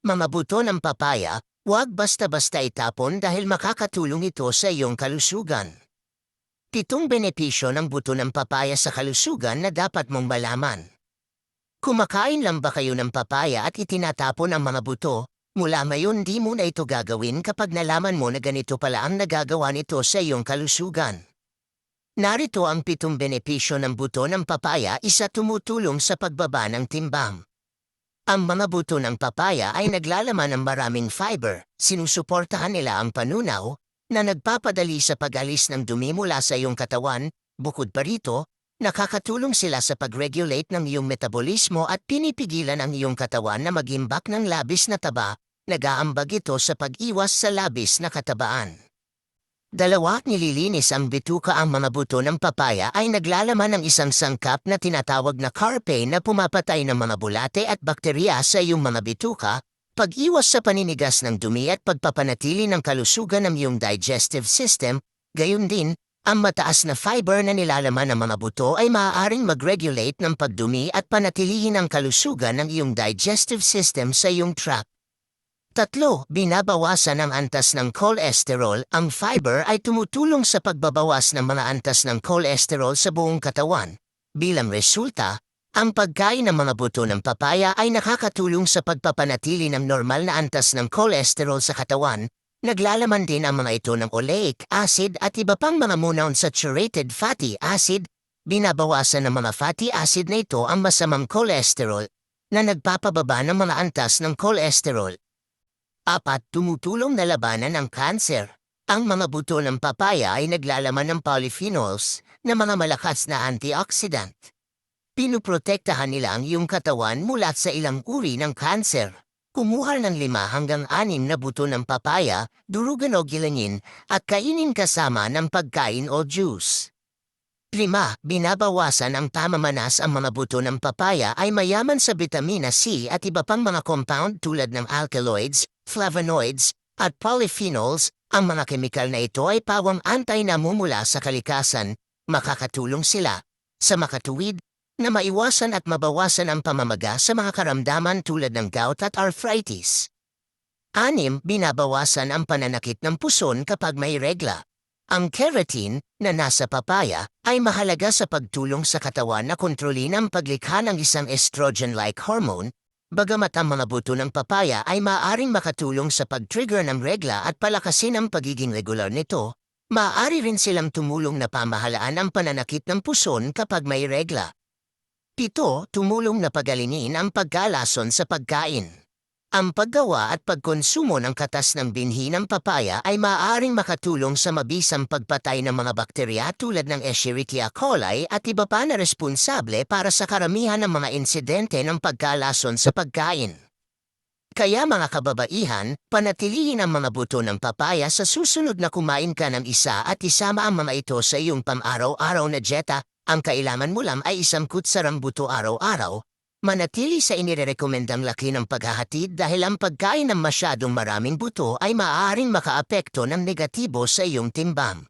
Mga buto ng papaya, huwag basta-basta itapon dahil makakatulong ito sa iyong kalusugan. Pitong benepisyo ng buto ng papaya sa kalusugan na dapat mong malaman. Kumakain lang ba kayo ng papaya at itinatapon ang mga buto? Mula ngayon di mo na ito gagawin kapag nalaman mo na ganito pala ang nagagawa nito sa iyong kalusugan. Narito ang pitong benepisyo ng buto ng papaya isa tumutulong sa pagbaba ng timbang. Ang mga buto ng papaya ay naglalaman ng maraming fiber, sinusuportahan nila ang panunaw, na nagpapadali sa pag-alis ng dumi mula sa iyong katawan, bukod pa rito, nakakatulong sila sa pag-regulate ng iyong metabolismo at pinipigilan ang iyong katawan na magimbak ng labis na taba, nagaambag ito sa pag-iwas sa labis na katabaan. Dalawa nililinis ang bituka ang mga buto ng papaya ay naglalaman ng isang sangkap na tinatawag na carpe na pumapatay ng mga bulate at bakterya sa iyong mga bituka, pag-iwas sa paninigas ng dumi at pagpapanatili ng kalusugan ng iyong digestive system, gayon din, ang mataas na fiber na nilalaman ng mga buto ay maaaring mag-regulate ng pagdumi at panatilihin ang kalusugan ng iyong digestive system sa iyong tract. Tatlo, binabawasan ang antas ng cholesterol. Ang fiber ay tumutulong sa pagbabawas ng mga antas ng cholesterol sa buong katawan. Bilang resulta, ang pagkain ng mga buto ng papaya ay nakakatulong sa pagpapanatili ng normal na antas ng cholesterol sa katawan. Naglalaman din ang mga ito ng oleic acid at iba pang mga monounsaturated fatty acid. Binabawasan ng mga fatty acid na ito ang masamang cholesterol na nagpapababa ng mga antas ng cholesterol. Apat, tumutulong na labanan ang kanser. Ang mga buto ng papaya ay naglalaman ng polyphenols na mga malakas na antioxidant. Pinuprotektahan nila ang iyong katawan mula sa ilang uri ng kanser. Kumuha ng lima hanggang anim na buto ng papaya, durugan o gilangin at kainin kasama ng pagkain o juice. Lima, binabawasan ang pamamanas ang mga buto ng papaya ay mayaman sa vitamina C at iba pang mga compound tulad ng alkaloids, flavonoids, at polyphenols. Ang mga kemikal na ito ay pawang anti-namumula sa kalikasan. Makakatulong sila sa makatuwid na maiwasan at mabawasan ang pamamaga sa mga karamdaman tulad ng gout at arthritis. Anim, binabawasan ang pananakit ng puson kapag may regla. Ang keratin na nasa papaya ay mahalaga sa pagtulong sa katawan na kontrolin ang paglikha ng isang estrogen-like hormone, bagamat ang mga buto ng papaya ay maaaring makatulong sa pag-trigger ng regla at palakasin ang pagiging regular nito, maaari rin silang tumulong na pamahalaan ang pananakit ng puson kapag may regla. Pito, tumulong na pagalingin ang pagkalason sa pagkain. Ang paggawa at pagkonsumo ng katas ng binhi ng papaya ay maaaring makatulong sa mabisang pagpatay ng mga bakterya tulad ng Escherichia coli at iba pa na responsable para sa karamihan ng mga insidente ng pagkalason sa pagkain. Kaya mga kababaihan, panatilihin ang mga buto ng papaya sa susunod na kumain ka ng isa at isama ang mga ito sa iyong pang-araw-araw na dieta. Ang kailangan mo lang ay isang kutsarang buto araw-araw Manatili sa inirekomendang laki ng paghahatid dahil ang pagkain ng masyadong maraming buto ay maaaring makaapekto ng negatibo sa iyong timbang.